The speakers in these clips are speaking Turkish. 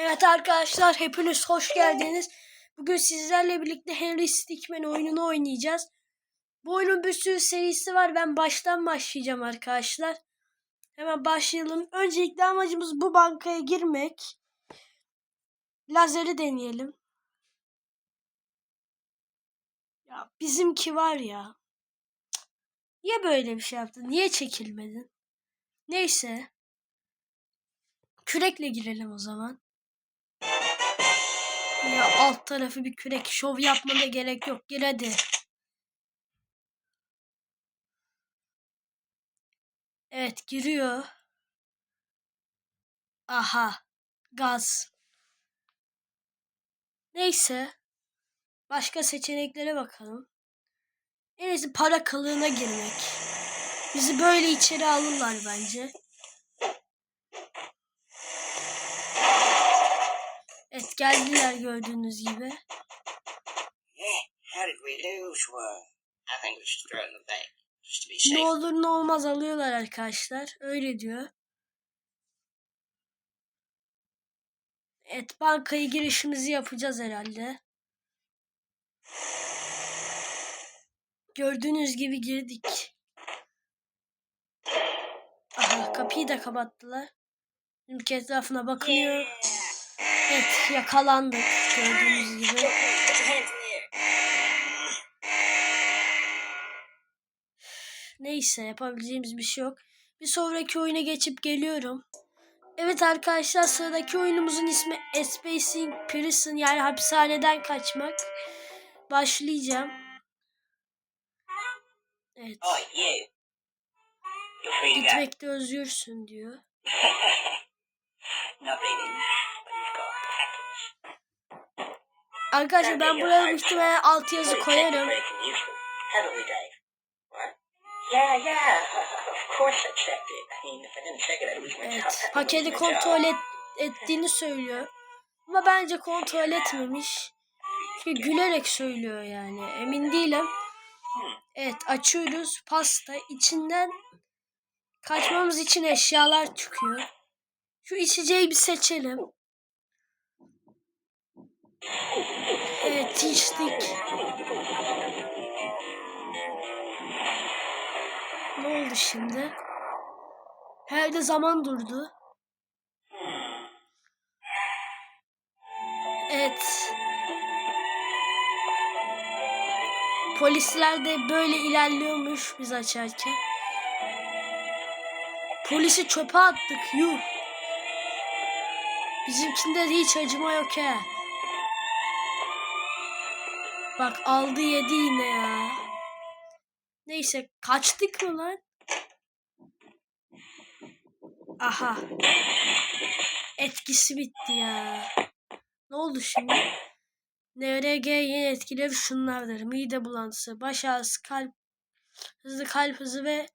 Evet arkadaşlar hepiniz hoş geldiniz. Bugün sizlerle birlikte Henry Stickman oyununu oynayacağız. Bu oyunun bir sürü serisi var. Ben baştan başlayacağım arkadaşlar. Hemen başlayalım. Öncelikle amacımız bu bankaya girmek. Lazeri deneyelim. Ya bizimki var ya. Niye böyle bir şey yaptın? Niye çekilmedin? Neyse. Kürekle girelim o zaman. Ya alt tarafı bir kürek. Şov yapmana gerek yok. Gir hadi. Evet giriyor. Aha. Gaz. Neyse. Başka seçeneklere bakalım. En iyisi para kılığına girmek. Bizi böyle içeri alırlar bence. Evet geldiler gördüğünüz gibi. Yeah, be Ne olur ne olmaz alıyorlar arkadaşlar. Öyle diyor. Evet bankaya girişimizi yapacağız herhalde. Gördüğünüz gibi girdik. Aha kapıyı da kapattılar. Ülke etrafına bakınıyor. Evet yakalandık gördüğünüz gibi. Neyse yapabileceğimiz bir şey yok. Bir sonraki oyuna geçip geliyorum. Evet arkadaşlar sıradaki oyunumuzun ismi Escaping Prison yani hapishaneden kaçmak. Başlayacağım. Evet. Oh. Gitmekte özgürsün diyor. Not really, but you've got patterns. Arkadaşlar ben buraya muhtemelen alt yazı koyarım. Evet. Paketi kontrol et, ettiğini söylüyor. Ama bence kontrol etmemiş. Çünkü gülerek söylüyor yani. Emin değilim. Evet açıyoruz. Pasta içinden kaçmamız için eşyalar çıkıyor. Şu içeceği bir seçelim. Evet içtik. Ne oldu şimdi? Herhalde zaman durdu. Evet. Polisler de böyle ilerliyormuş biz açarken. Polisi çöpe attık yuh. Bizimkinde de hiç acıma yok he. Bak aldı yedi yine ya. Neyse kaçtık mı lan? Aha. Etkisi bitti ya. Ne oldu şimdi? NRG yeni etkileri şunlardır. Mide bulantısı, baş ağrısı, kalp hızlı kalp hızı ve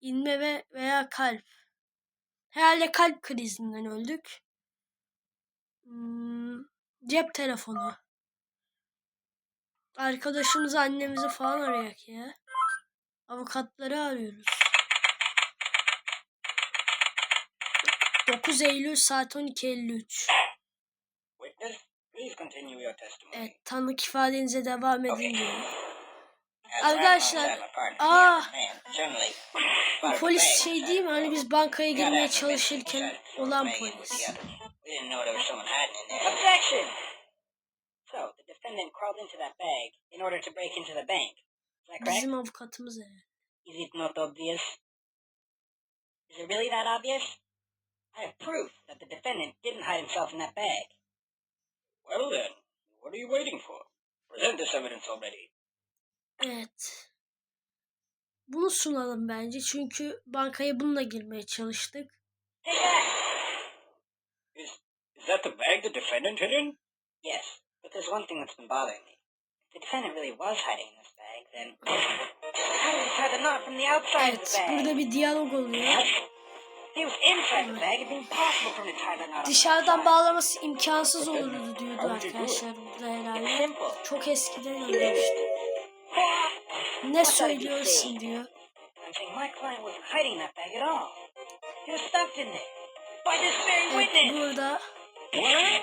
inme ve veya kalp. Herhalde kalp krizinden öldük. Hmm, cep telefonu. Arkadaşımızı, annemizi falan arayak ya. Avukatları arıyoruz. 9 Eylül saat 12.53. Witness, please continue your testimony. Evet, tanık ifadenize devam edin diyor. Arkadaşlar, aa, polis şey değil mi? Hani biz bankaya girmeye çalışırken olan polis. Defendant crawled into that bag in order to break into the bank. Is that correct? Bizim avukatımız evet. Is it not obvious? Is it really that obvious? I have proof that the defendant didn't hide himself in that bag. Well then, what are you waiting for? Present this evidence already. Evet. Bunu sunalım bence çünkü bankaya bununla girmeye çalıştık. Is, is that the bag the defendant hid in? Yes, but there's one thing that's been bothering me. If the defendant really was hiding in this bag, then how did he tie the knot from the outside of Evet, the bag? burada bir diyalog oluyor. He was inside the bag. It'd be impossible for him to tie the knot. on the Dışarıdan outside. bağlaması imkansız olurdu diyordu arkadaşlar burada herhalde. Çok eskiden ölmüştü. Ne söylüyorsun diyor. I'm saying my client wasn't hiding that bag at all. He was stuffed in there by this very Evet witness. burada What?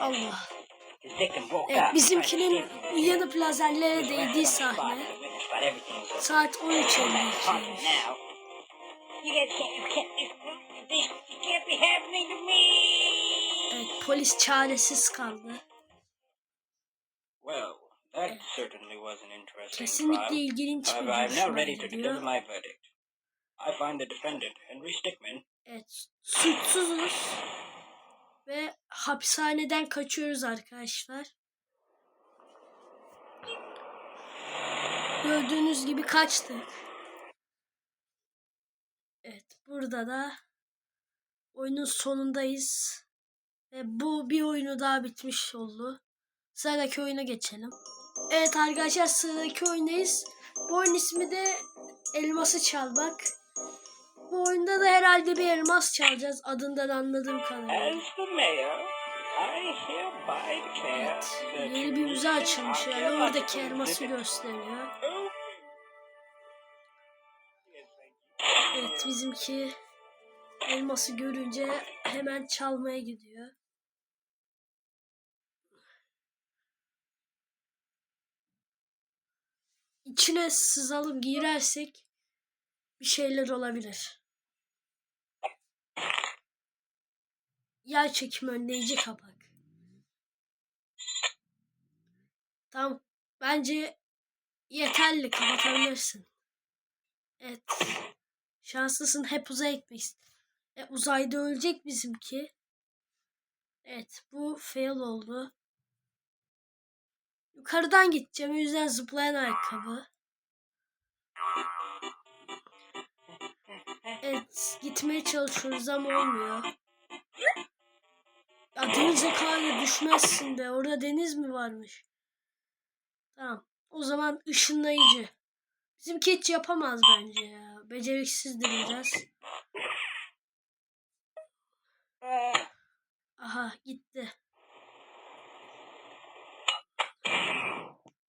Allah. Evet bizimkinin tried to escape from the uyanıp He lazerlere was değdiği sahne. Saat Talking 13.52'ymiş. now. You guys can't, you can't, this, this can't be happening to me. Evet polis çaresiz kaldı. Kesinlikle ilginç bir duruşma. I find the defendant, Henry Stickmin, Evet suçsuzuz. Ve hapishaneden kaçıyoruz arkadaşlar. Gördüğünüz gibi kaçtık. Evet burada da oyunun sonundayız. Ve bu bir oyunu daha bitmiş oldu. Sıradaki oyuna geçelim. Evet arkadaşlar sıradaki oyundayız. Bu oyun ismi de Elması Çalmak. Bu oyunda da herhalde bir elmas çalacağız adından anladığım kadarıyla. Evet. Yeni bir müze açılmış yani oradaki elması gösteriyor. Evet bizimki elması görünce hemen çalmaya gidiyor. İçine sızalım girersek bir şeyler olabilir. Yer çekim önleyici kapak. Tamam. Bence yeterli kapatabilirsin. Evet. Şanslısın hep uzaya gitmek E, uzayda ölecek bizimki. Evet bu fail oldu. Yukarıdan gideceğim o yüzden zıplayan ayakkabı. Evet gitmeye çalışıyoruz ama olmuyor. Ya denize kaydı düşmezsin be. Orada deniz mi varmış? Tamam. O zaman ışınlayıcı. Bizimki hiç yapamaz bence ya. Beceriksizdir biraz. Aha gitti.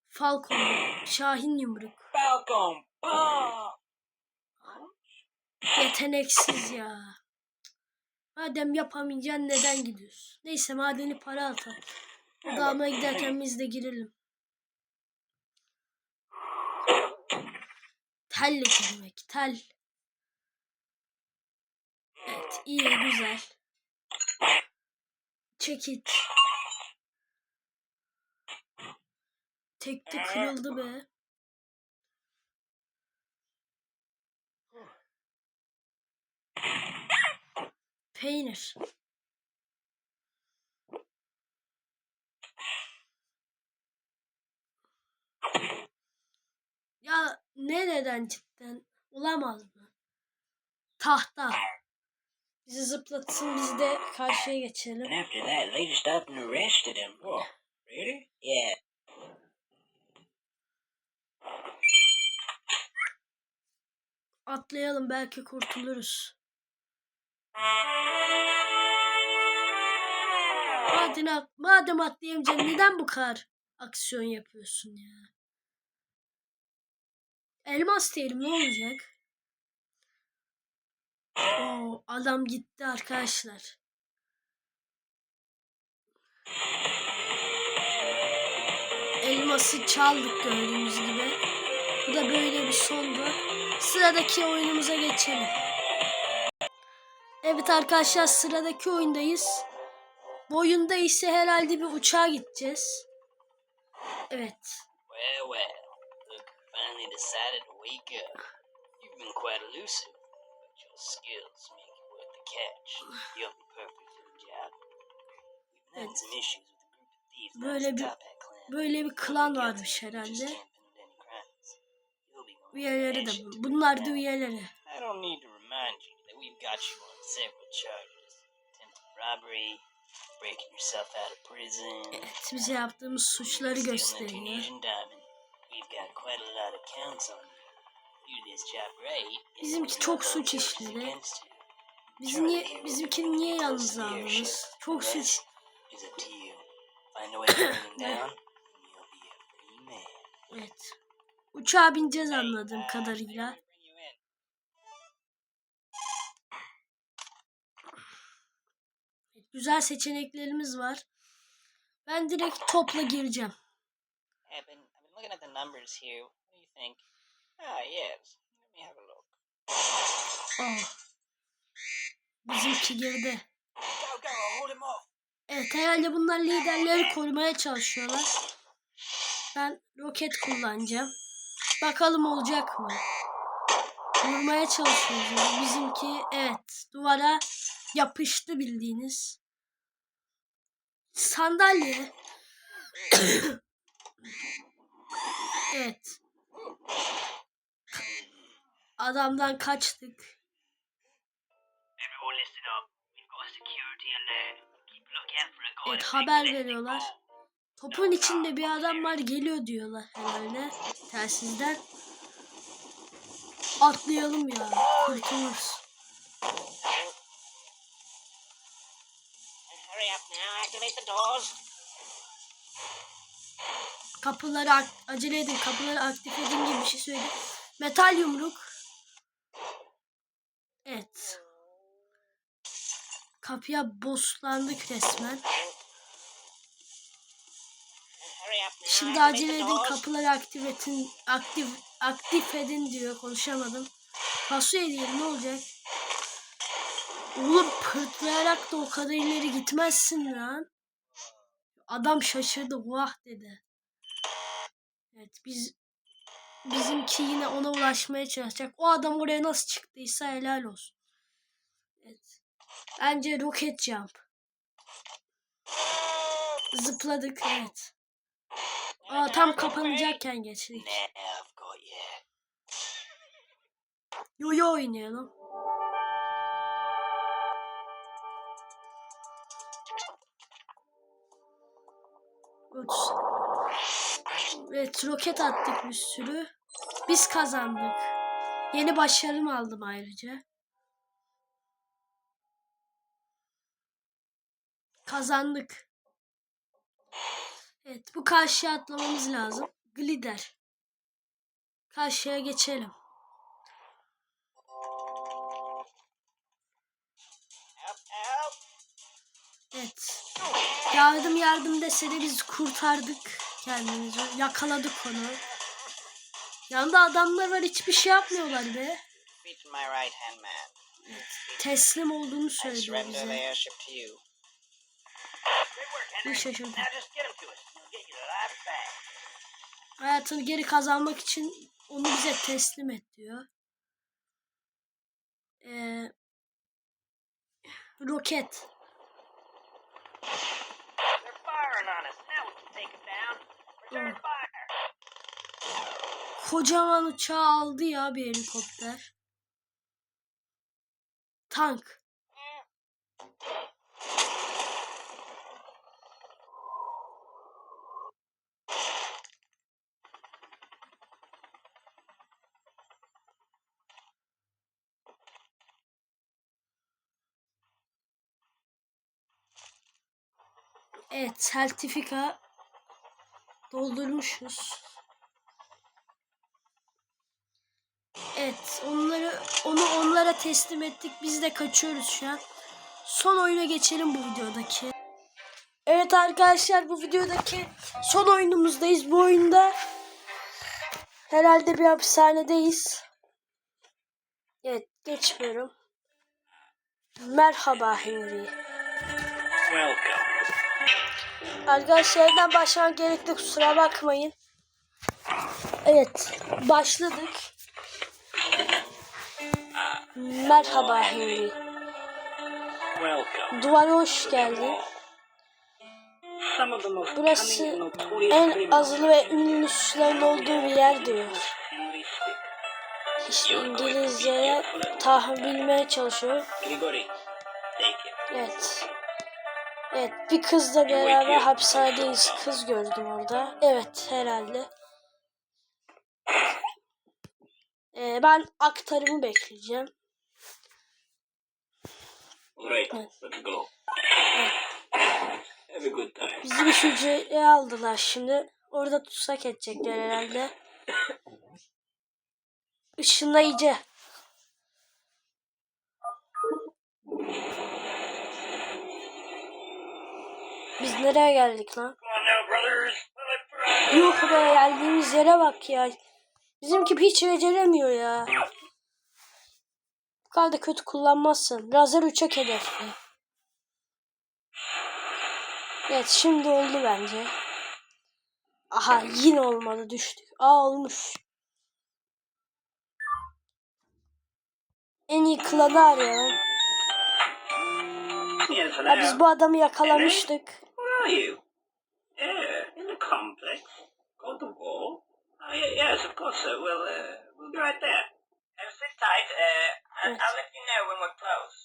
Falcon. Şahin yumruk. Falcon, bomb! Yeteneksiz ya. Madem yapamayacaksın neden gidiyorsun? Neyse madeni para atalım. Dağına giderken biz de girelim. Telle girmek. Tel. Evet iyi güzel. Çekit. Tekte kırıldı be. Peynir. Ya nereden cidden? Olamaz mı? Tahta. Bizi zıplatsın biz de karşıya geçelim. And after that, they up and arrested him. Whoa, really? Yeah. Atlayalım belki kurtuluruz. Madem, madem atlayamayacaksın neden bu kadar aksiyon yapıyorsun ya? Elmas diyelim ne olacak? Oo, adam gitti arkadaşlar. Elması çaldık gördüğünüz gibi. Bu da böyle bir sondu. Sıradaki oyunumuza geçelim. Evet arkadaşlar sıradaki oyundayız. Bu oyunda ise herhalde bir uçağa gideceğiz. Evet. Well, well, look, finally decided to wake up. You've been quite elusive, but your skills make it worth the catch. You'll be perfect for the job. We've having some issues with a group of thieves Böyle bir böyle bir klan varmış herhalde. Üyeleri de bu. Bunlar da üyeleri. I don't need to remind you that we've got you several charges. Attempted robbery, breaking yourself out of prison, Evet, bize yaptığımız suçları gösteriyor. Bizimki çok suç işleri. Biz niye, bizimkini niye yalnız aldınız? Çok suç. Evet. Uçağa bineceğiz anladığım kadarıyla. Güzel seçeneklerimiz var. Ben direkt topla gireceğim. I've been, I've been looking at the numbers here. What do you think? Ah, yes. Let me have a look. Oh. Bizimki girdi. Go, go, hold him off. Evet herhalde bunlar liderleri korumaya çalışıyorlar. Ben roket kullanacağım. Bakalım olacak mı? Vurmaya çalışıyoruz. Bizimki evet duvara yapıştı bildiğiniz. Sandalye. evet. Adamdan kaçtık. Evet haber veriyorlar. Topun içinde bir adam var geliyor diyorlar herhalde telsizden. Atlayalım ya kurtuluruz. Doors. Kapıları acele edin kapıları aktif edin gibi bir şey söyledi. Metal yumruk. Evet. Kapıya bosslandık resmen. Şimdi acele edin kapıları aktif edin, aktif, aktif edin diyor konuşamadım. Fasulye diyelim ne olacak? Oğlum pırtlayarak da o kadar ileri gitmezsin lan. Adam şaşırdı vah dedi. Evet biz bizimki yine ona ulaşmaya çalışacak. O adam oraya nasıl çıktıysa helal olsun. Evet. Bence roket jump. Zıpladık evet. Aa tam kapanacakken geçtik. Yo yo oynayalım. Evet roket attık bir sürü. Biz kazandık. Yeni başarım aldım ayrıca. Kazandık. Evet bu karşıya atlamamız lazım. Glider. Karşıya geçelim. Evet. Yardım yardım dese de biz kurtardık kendimizi. Yakaladık onu. Yanında adamlar var hiçbir şey yapmıyorlar be. Teslim olduğunu söylüyor bize. Bir şaşırdım. back. Hayatını geri kazanmak için onu bize teslim et diyor. Ee, roket. Kocaman uçağı aldı ya bir helikopter. Tank. Evet, sertifika doldurmuşuz. Evet, onları onu onlara teslim ettik. Biz de kaçıyoruz şu an. Son oyuna geçelim bu videodaki. Evet arkadaşlar bu videodaki son oyunumuzdayız. Bu oyunda herhalde bir hapishanedeyiz. Evet, geçmiyorum. Merhaba Henry. Welcome. Arkadaşlar yeniden başlamak gerekti kusura bakmayın. Evet başladık. Merhaba Henry. Welcome. Duvara hoş geldin. Burası en azılı ve ünlü suçların olduğu bir yer diyor. İşte İngilizceye tahmin bilmeye çalışıyor. Evet. Evet bir kızla beraber hapishanedeyiz. Kız gördüm orada. Evet herhalde. Ee, ben aktarımı bekleyeceğim. Alright, let's go. Have a good time. Bizi bir hücreye aldılar şimdi. Orada tutsak edecekler herhalde. Işınlayıcı. Biz nereye geldik lan? Yuh be geldiğimiz yere bak ya. Bizimki hiç beceremiyor ya. Bu kadar da kötü kullanmazsın. Lazer uçak hedefli. Evet şimdi oldu bence. Aha yine olmadı düştük. Aa olmuş. En iyi klanı arayalım. Ya biz bu adamı yakalamıştık. Are you? Yeah, in the complex. Got the wall? Oh, yeah, yes, of course, sir. We'll, uh, we'll be right there. Uh, sit tight. Uh, I'll, I'll let you know when we're close.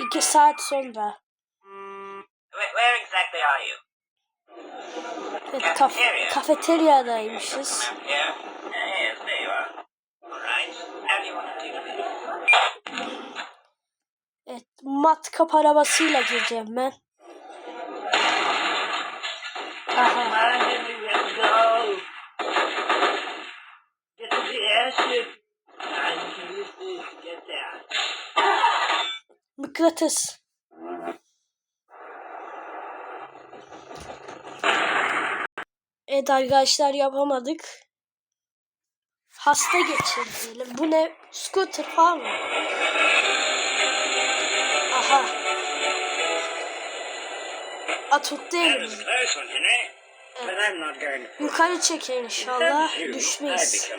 İki saat sonra. Where, where exactly are you? Evet kaf kafeteryadaymışız. Around here? Yes, there you are. All right. How do you want to take me? Evet matkap arabasıyla gireceğim ben. Get there. Mıknatıs. Evet arkadaşlar yapamadık. Hasta geçirdiğim. Bu ne? Scooter falan mı? Aha. Not going to Yukarı çeker inşallah. Düşmeyiz.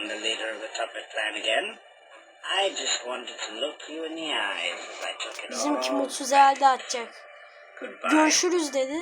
Bizimki mutsuz herhalde atacak. Görüşürüz dedi.